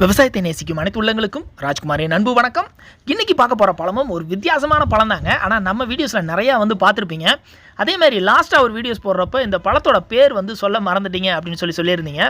விவசாயத்தை நேசிக்கும் அனைத்து உள்ளங்களுக்கும் ராஜ்குமாரின் அன்பு வணக்கம். இன்றைக்கி பார்க்க போகிற பழமும் ஒரு வித்தியாசமான பழம் தாங்க. ஆனால் நம்ம வீடியோஸில் நிறையா வந்து பார்த்துருப்பீங்க. அதே மாதிரி லாஸ்ட்டாக ஒரு வீடியோஸ் போடுறப்ப இந்த பழத்தோட பேர் வந்து சொல்ல மறந்துட்டீங்க அப்படின்னு சொல்லி சொல்லியிருந்தீங்க.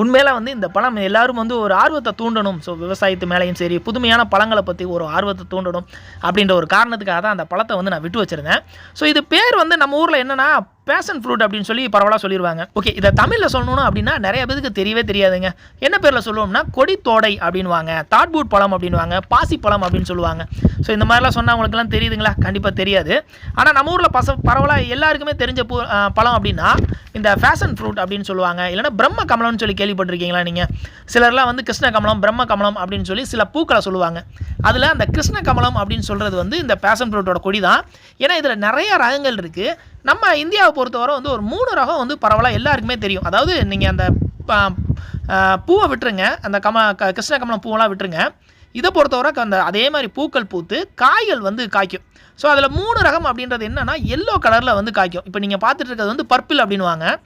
உண்மையில வந்து இந்த பழம் எல்லாரும் வந்து ஒரு ஆர்வத்தை தூண்டணும். ஸோ விவசாயத்து மேலேயும் சரி புதுமையான பழங்களை பற்றி ஒரு ஆர்வத்தை தூண்டணும் அப்படின்ற ஒரு காரணத்துக்காக தான் அந்த பழத்தை வந்து நான் விட்டு வச்சிருந்தேன். ஸோ இது பேர் வந்து நம்ம ஊரில் என்னென்னா பேஷன் ஃப்ரூட் அப்படின்னு சொல்லி பரவலாக சொல்லிடுவாங்க ஓகே இதை தமிழில் சொல்லணும் அப்படின்னா நிறைய பேருக்கு தெரியவே தெரியாதுங்க. என்ன பேரில் சொல்லுவோம்னா கொடி தோடை அப்படின்வாங்க தாட்பூட் பழம் அப்படின்வாங்க பாசி பழம் அப்படின்னு சொல்லுவாங்க. ஸோ இந்த மாதிரிலாம் சொன்னால் அவங்களுக்குலாம் தெரியுதுங்களா? கண்டிப்பாக தெரியாது. ஆனால் நம்ம ஊரில் பச பரவலாக எல்லாருக்குமே தெரிஞ்ச பூ பழம் அப்படின்னா இந்த ஃபேஷன் ஃப்ரூட் அப்படின்னு சொல்லுவாங்க. இல்லைன்னா பிரம்ம கமலம்னு சொல்லி கேள்விப்பட்டிருக்கீங்களா நீங்கள் சிலர்லாம் வந்து கிருஷ்ண கமலம் பிரம்ம கமலம் அப்படின்னு சொல்லி சில பூக்களை சொல்லுவாங்க. அதில் அந்த கிருஷ்ண கமலம் அப்படின்னு சொல்கிறது வந்து இந்த பேஷன் ஃப்ரூட்டோட கொடி தான் ஏன்னா இதில் நிறைய ரகங்கள் இருக்குது நம்ம இந்தியாவை பொறுத்தவரை வந்து ஒரு மூணு ரகம் வந்து பரவலாக எல்லாருக்குமே தெரியும். அதாவது நீங்கள் அந்த ப- பூவை விட்டுருங்க. அந்த கம க- கிருஷ்ண கமலம் பூவெல்லாம் விட்டுருங்க. இதை பொறுத்தவரை அந்த அதே மாதிரி பூக்கள் பூத்து காய்கள் வந்து காய்க்கும். ஸோ அதில் மூணு ரகம் அப்படின்றது என்னென்னா எல்லோ கலரில் வந்து காய்க்கும். இப்போ நீங்கள் பார்த்துட்டு இருக்கிறது வந்து பர்பிள் அப்படின்வாங்க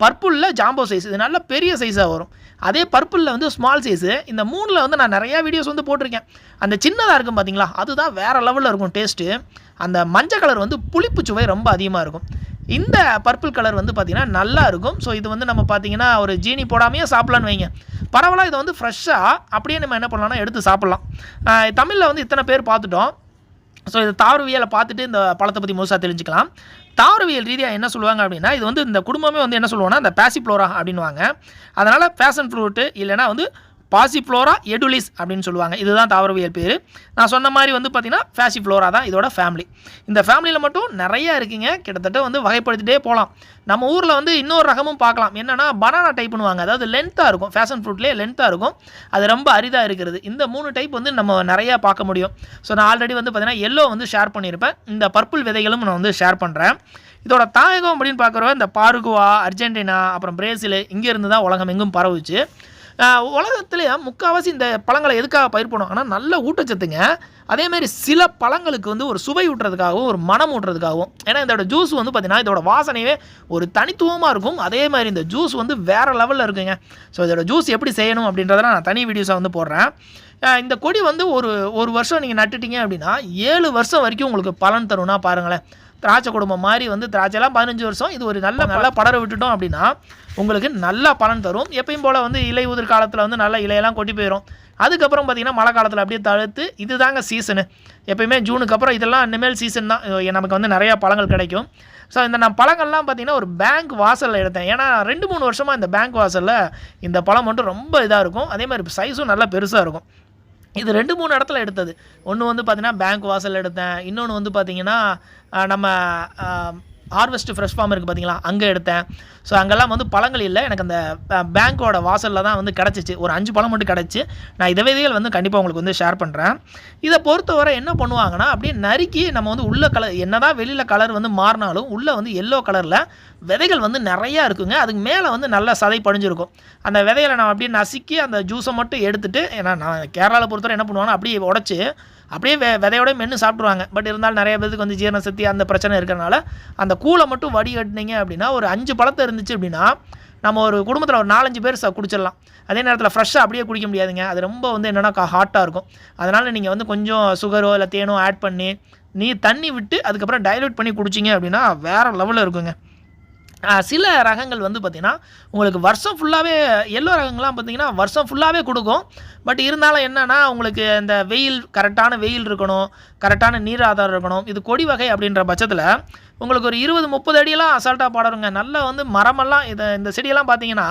பர்பிளில் ஜாம்போ சைஸ் இது நல்ல பெரிய சைஸாக வரும். அதே பர்பிளில் வந்து ஸ்மால் சைஸு இந்த மூணில் வந்து நான் நிறையா வீடியோஸ் வந்து போட்டிருக்கேன். அந்த சின்னதாக இருக்கும் பார்த்தீங்களா அதுதான் வேறு லெவலில் இருக்கும் டேஸ்ட்டு அந்த மஞ்சள் கலர் வந்து புளிப்பு சுவை ரொம்ப அதிகமாக இருக்கும். இந்த பர்பிள் கலர் வந்து பார்த்திங்கன்னா நல்லா இருக்கும். ஸோ இது வந்து நம்ம பார்த்தீங்கன்னா ஒரு ஜீனி போடாமையே சாப்பிட்லான்னு வைங்க. பரவாயில்ல இதை வந்து ஃப்ரெஷ்ஷாக அப்படியே நம்ம என்ன பண்ணலாம்னா எடுத்து சாப்பிட்லாம். தமிழில் வந்து இத்தனை பேர் பார்த்துட்டோம். ஸோ இந்த தாவரவியலை பார்த்துட்டு இந்த பழத்தை பற்றி முழுசாக தெரிஞ்சுக்கலாம். தாவரவியல் ரீதியாக என்ன சொல்லுவாங்க அப்படின்னா இது வந்து இந்த குடும்பமே வந்து என்ன சொல்லுவோன்னா இந்த பேசிப்ளோரா அப்படின்வாங்க அதனால் பேஷன் ஃப்ரூட்டு இல்லைன்னா வந்து பாசிஃப்ளோரா எடுலிஸ் அப்படின்னு சொல்லுவாங்க. இதுதான் தாவரவியல் பேர். நான் சொன்ன மாதிரி வந்து பார்த்திங்கன்னா ஃபேசிஃப்ளோரா தான் இதோட ஃபேமிலி இந்த ஃபேமிலியில் மட்டும் நிறையா இருக்குங்க. கிட்டத்தட்ட வந்து வகைப்படுத்திட்டே போகலாம் நம்ம ஊரில் வந்து இன்னொரு ரகமும் பார்க்கலாம். என்னென்னா பனானா டைப்புன்னுவாங்க அதாவது லென்த்தாக இருக்கும். ஃபேஷன் ஃப்ரூட்லேயே லென்த்தாக இருக்கும். அது ரொம்ப அரிதாக இருக்கிறது. இந்த மூணு டைப் வந்து நம்ம நிறையா பார்க்க முடியும். ஸோ நான் ஆல்ரெடி வந்து பார்த்தீங்கன்னா எல்லோ வந்து ஷேர் பண்ணியிருப்பேன் இந்த பர்பிள் விதைகளும் நான் வந்து ஷேர் பண்ணுறேன் இதோட தாயகம் அப்படின்னு பார்க்குறவ இந்த பாருகுவா அர்ஜென்டினா அப்புறம் பிரேசில் இங்கேருந்து தான் உலகம் எங்கும் பரவுச்சு. உலகத்துலேயே முக்கால்வாசி இந்த பழங்களை எதுக்காக பயிர் பண்ணுவாங்கன்னா நல்ல ஊட்டச்சத்துங்க. அதேமாரி சில பழங்களுக்கு வந்து ஒரு சுவை ஊட்டுறதுக்காகவும் ஒரு மனம் ஊட்டுறதுக்காகவும். ஏன்னா இதோட ஜூஸ் வந்து பார்த்திங்கன்னா இதோட வாசனையே ஒரு தனித்துவமாக இருக்கும். அதே மாதிரி இந்த ஜூஸ் வந்து வேறு லெவலில் இருக்குங்க. ஸோ இதோட ஜூஸ் எப்படி செய்யணும் அப்படின்றதெல்லாம் நான் தனி வீடியோஸாக வந்து போடுறேன். இந்த கொடி வந்து ஒரு ஒரு வருஷம் நீங்கள் நட்டுட்டீங்க அப்படின்னா ஏழு வருஷம் வரைக்கும் உங்களுக்கு பலன் தரும்னா பாருங்களேன். திராட்சை குடும்பம் மாதிரி வந்து திராட்சைலாம் பதினஞ்சு வருஷம். இது ஒரு நல்ல நல்லா படர விட்டுட்டோம் அப்படின்னா உங்களுக்கு நல்லா பலன் தரும். எப்பயும் போல் வந்து இலை உதிர் காலத்தில் வந்து நல்ல இலையெல்லாம் கொட்டி போயிடும் அதுக்கப்புறம் பார்த்தீங்கன்னா மழை காலத்தில் அப்படியே தழுத்து இதுதாங்க சீசனு எப்பயுமே ஜூனுக்கு அப்புறம் இதெல்லாம் இனிமேல் சீசன் தான். நமக்கு வந்து நிறையா பழங்கள் கிடைக்கும். ஸோ இந்த நான் பழங்கள்லாம் பார்த்தீங்கன்னா ஒரு பேங்க் வாசலில் எடுத்தேன். ஏன்னா ரெண்டு மூணு வருஷமாக இந்த பேங்க் வாசலில் இந்த பழம் மட்டும் ரொம்ப இதாக இருக்கும். அதே மாதிரி சைஸும் நல்லா பெருசாக இருக்கும். இது ரெண்டு மூணு இடத்துல எடுத்தது. ஒன்று வந்து பார்த்தீங்கன்னா பேங்க் வாசல் எடுத்தேன். இன்னொன்று வந்து பார்த்தீங்கன்னா நம்ம ஹார்வெஸ்ட் ஃப்ரெஷ் ஃபார்ம் இருக்குது பார்த்தீங்களா அங்கே எடுத்தேன். ஸோ அங்கெல்லாம் வந்து பழங்கள் இல்லை. எனக்கு அந்த பேங்க்கோட வாசலில் தான் வந்து கிடச்சிச்சு. ஒரு அஞ்சு பழம் மட்டும் கிடச்சி. நான் இதை விதைகள் வந்து கண்டிப்பாக உங்களுக்கு வந்து ஷேர் பண்ணுறேன் இதை பொறுத்தவரை என்ன பண்ணுவாங்கன்னா அப்படியே நறுக்கி நம்ம வந்து உள்ள கலர் என்ன தான் வெளியில் கலர் வந்து மாறினாலும் உள்ளே வந்து எல்லோ கலரில் விதைகள் வந்து நிறையா இருக்குங்க. அதுக்கு மேலே வந்து நல்ல சதை படிஞ்சிருக்கும். அந்த விதைகளை நான் அப்படியே நசுக்கி அந்த ஜூஸை மட்டும் எடுத்துகிட்டு ஏன்னா நான் கேரளாவில் பொறுத்தவரை என்ன பண்ணுவாங்கன்னா அப்படியே உடச்சி அப்படியே வெ விதையோட மென்று சாப்பிட்ருவாங்க பட் இருந்தாலும் நிறைய பேருக்கு வந்து ஜீரண சக்தி அந்த பிரச்சனை இருக்கிறனால அந்த கூலை மட்டும் வடிகட்டினீங்க அப்படின்னா ஒரு அஞ்சு பழத்தை இருந்துச்சு அப்படின்னா நம்ம ஒரு குடும்பத்தில் ஒரு நாலஞ்சு பேர் ச குடிச்சிடலாம். அதே நேரத்தில் ஃப்ரெஷ்ஷாக அப்படியே குடிக்க முடியாதுங்க. அது ரொம்ப வந்து என்னென்னா ஹாட்டாக இருக்கும். அதனால் நீங்கள் வந்து கொஞ்சம் சுகரோ இல்லை தேனோ ஆட் பண்ணி நீ தண்ணி விட்டு அதுக்கப்புறம் டைலூட் பண்ணி குடிச்சிங்க அப்படின்னா வேறு லெவலில் இருக்குங்க. சில ரகங்கள் வந்து பார்த்திங்கன்னா உங்களுக்கு வருஷம் ஃபுல்லாகவே எல்லோ ரகங்கள்லாம் பார்த்திங்கன்னா வருஷம் ஃபுல்லாகவே கொடுக்கும். பட் இருந்தாலும் என்னென்னா உங்களுக்கு இந்த வெயில் கரெக்டான வெயில் இருக்கணும் கரெக்டான நீர் ஆதாரம் இருக்கணும் இது கொடி வகை அப்படின்ற பட்சத்தில் உங்களுக்கு ஒரு இருபது முப்பது அடியெல்லாம் அசால்ட்டாக பாடருங்க நல்லா வந்து மரமெல்லாம் இதை இந்த செடியெல்லாம் பார்த்தீங்கன்னா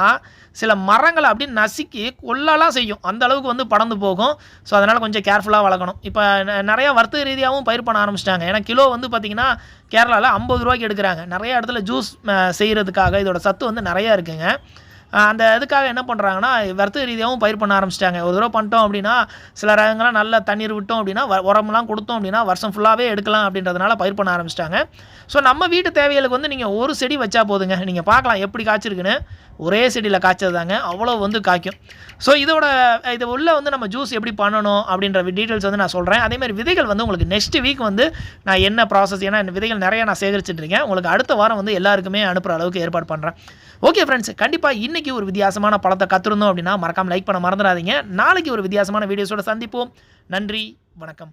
சில மரங்களை அப்படி நசுக்கி கொல்லலாம் செய்யும். அந்த அளவுக்கு வந்து படந்து போகும். ஸோ அதனால் கொஞ்சம் கேர்ஃபுல்லாக வளர்க்கணும். இப்போ நிறையா வர்த்தக ரீதியாகவும் பயிர் பண்ண ஆரம்பிச்சிட்டாங்க. ஏன்னா கிலோ வந்து பார்த்திங்கன்னா கேரளாவில் ஐம்பது ரூபாய்க்கு எடுக்கிறாங்க. நிறைய இடத்துல ஜூஸ் செய்கிறதுக்காக இதோட சத்து வந்து நிறையா இருக்குங்க. அந்த இதுக்காக என்ன பண்ணுறாங்கன்னா வர்த்தக ரீதியாகவும் பயிர் பண்ண ஆரம்பிச்சிட்டாங்க. ஒரு தடவை பண்ணிட்டோம் அப்படின்னா சில ரகங்கள்லாம் நல்ல தண்ணீர் விட்டோம் அப்படின்னா வ- உரம்லாம் கொடுத்தோம் அப்படின்னா வருஷம் ஃபுல்லாகவே எடுக்கலாம் அப்படின்றதுனால பயிர் பண்ண ஆரம்பிச்சிட்டாங்க. ஸோ நம்ம வீட்டு தேவைகளுக்கு வந்து நீங்கள் ஒரு செடி வச்சா போதுங்க. நீங்கள் பார்க்கலாம் எப்படி காய்ச்சிருக்குன்னு. ஒரே செடியில் காய்ச்சது தாங்க அவ்வளோ வந்து காய்க்கும். ஸோ இதோட இது உள்ள வந்து நம்ம ஜூஸ் எப்படி பண்ணணும் அப்படின்ற டீட்டெயில்ஸ் வந்து நான் சொல்கிறேன் அதேமாதிரி விதைகள் வந்து உங்களுக்கு நெக்ஸ்ட் வீக் வந்து நான் என்ன ப்ராசஸ் ஏன்னா விதைகள் நிறையா நான் சேகரிச்சுட்டு இருக்கேன். உங்களுக்கு அடுத்த வாரம் வந்து எல்லாருக்குமே அனுப்புகிற அளவுக்கு ஏற்பாடு பண்ணுறேன் ஓகே ஃப்ரெண்ட்ஸ் கண்டிப்பாக இன்றைக்கி ஒரு வித்தியாசமான பழத்தை கற்றுருந்தோம் அப்படின்னா மறக்காமல் லைக் பண்ண மறந்துடாதீங்க. நாளைக்கு ஒரு வித்தியாசமான வீடியோஸோட சந்திப்போம். நன்றி வணக்கம்.